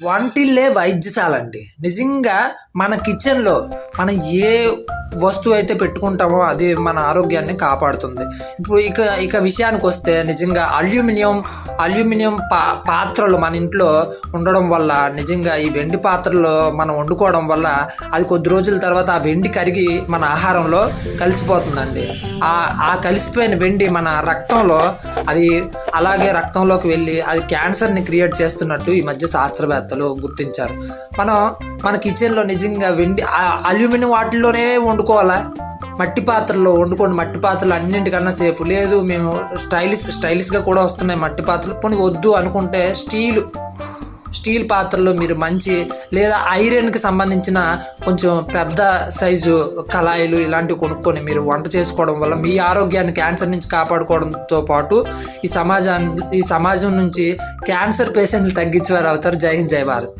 వంటిల్లే వైద్యశాల అండి నిజంగా మన కిచెన్లో మనం ఏ వస్తువు అయితే పెట్టుకుంటామో అది మన ఆరోగ్యాన్ని కాపాడుతుంది. ఇప్పుడు ఇక ఇక విషయానికి వస్తే నిజంగా అల్యూమినియం అల్యూమినియం పా పాత్రలు మన ఇంట్లో ఉండడం వల్ల నిజంగా ఈ వెండి పాత్రలు మనం వండుకోవడం వల్ల అది కొద్ది రోజుల తర్వాత ఆ వెండి కరిగి మన ఆహారంలో కలిసిపోతుందండి. ఆ ఆ కలిసిపోయిన వెండి మన రక్తంలో అది అలాగే రక్తంలోకి వెళ్ళి అది క్యాన్సర్ని క్రియేట్ చేస్తున్నట్టు ఈ మధ్య శాస్త్రవేత్తలు గుర్తించారు. మనం మన కిచెన్లో నిజంగా వెండి అల్యూమినియం వాటిల్లోనే వండుకోవాలా? మట్టి పాత్రలో వండుకోండి. మట్టి పాత్రలు అన్నింటికన్నా సేఫ్ లేదు మేము స్టైలిష్ స్టైలిష్గా కూడా వస్తున్నాయి మట్టి పాత్రలు. పోనీ వద్దు అనుకుంటే స్టీల్ స్టీల్ పాత్రలో మీరు మంచి లేదా ఐరన్కి సంబంధించిన కొంచెం పెద్ద సైజు కళాయిలు ఇలాంటివి కొనుక్కొని మీరు వంట చేసుకోవడం వల్ల మీ ఆరోగ్యాన్ని క్యాన్సర్ నుంచి కాపాడుకోవడంతో పాటు ఈ సమాజాన్ని ఈ సమాజం నుంచి క్యాన్సర్ పేషెంట్లు తగ్గించేవారు అవుతారు. జై హింద్ జై భారత్.